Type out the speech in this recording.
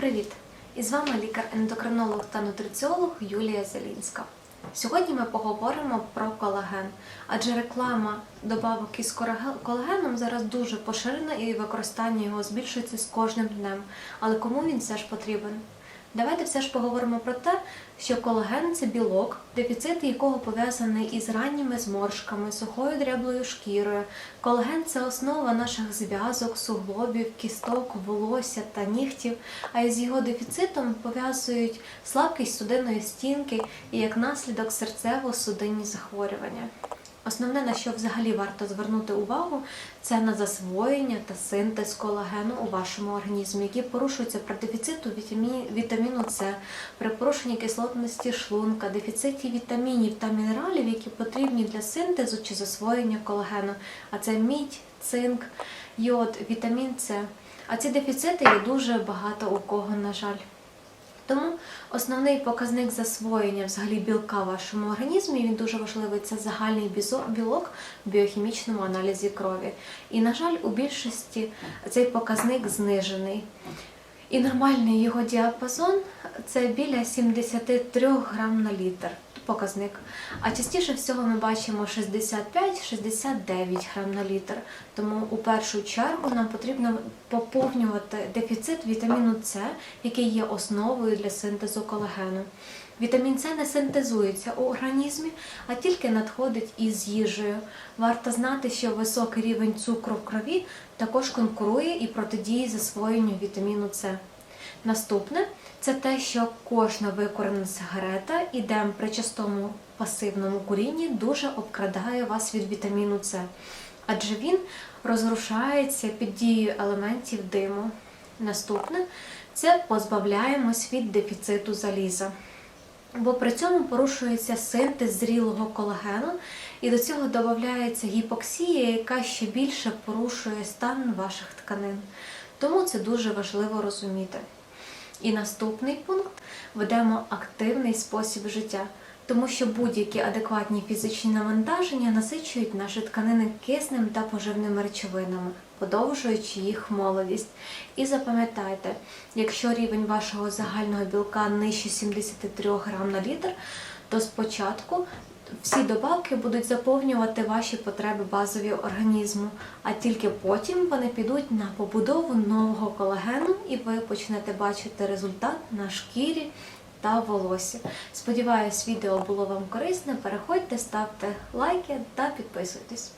Привіт! І з вами лікар-ендокринолог та нутриціолог Юлія Зелінська. Сьогодні ми поговоримо про колаген, адже реклама добавок із колагеном зараз дуже поширена і використання його збільшується з кожним днем. Але кому він все ж потрібен? Давайте все ж поговоримо про те, що колаген це білок, дефіцит якого пов'язаний із ранніми зморшками, сухою дряблою шкірою. Колаген це основа наших зв'язок, суглобів, кісток, волосся та нігтів. А із його дефіцитом пов'язують слабкість судинної стінки і як наслідок серцево-судинні захворювання. Основне, на що взагалі варто звернути увагу, це на засвоєння та синтез колагену у вашому організмі, які порушуються при дефіциту вітамі- вітаміну С, при порушенні кислотності шлунка, дефіциті вітамінів та мінералів, які потрібні для синтезу чи засвоєння колагену. А це мідь, цинк, йод, вітамін С. А ці дефіцити є дуже багато у кого, на жаль. Тому основний показник засвоєння взагалі білка в вашому організмі він дуже важливий. Це загальний білок в біохімічному аналізі крові. І, на жаль, у більшості цей показник знижений. І нормальний його діапазон це біля 73 грам на літр показник. А частіше всього ми бачимо 65-69 грам на літр. Тому у першу чергу нам потрібно поповнювати дефіцит вітаміну С, який є основою для синтезу колагену. Вітамін С не синтезується у організмі, а тільки надходить із їжею. Варто знати, що високий рівень цукру в крові також конкурує і протидіє засвоєнню вітаміну С. Наступне це те, що кожна викорена сигарета і дем при частому пасивному курінні дуже обкрадає вас від вітаміну С, адже він розрушається під дією елементів диму. Наступне це позбавляємось від дефіциту заліза. Бо при цьому порушується синтез зрілого колагену, і до цього додається гіпоксія, яка ще більше порушує стан ваших тканин. Тому це дуже важливо розуміти. І наступний пункт ведемо активний спосіб життя, тому що будь-які адекватні фізичні навантаження насичують наші тканини киснем та поживними речовинами, подовжуючи їх молодість. І запам'ятайте, якщо рівень вашого загального білка нижче 73 грам на літр, то спочатку всі добавки будуть заповнювати ваші потреби базові організму, а тільки потім вони підуть на побудову нового колагену, і ви почнете бачити результат на шкірі та волосі. Сподіваюсь, відео було вам корисне. Переходьте, ставте лайки та підписуйтесь.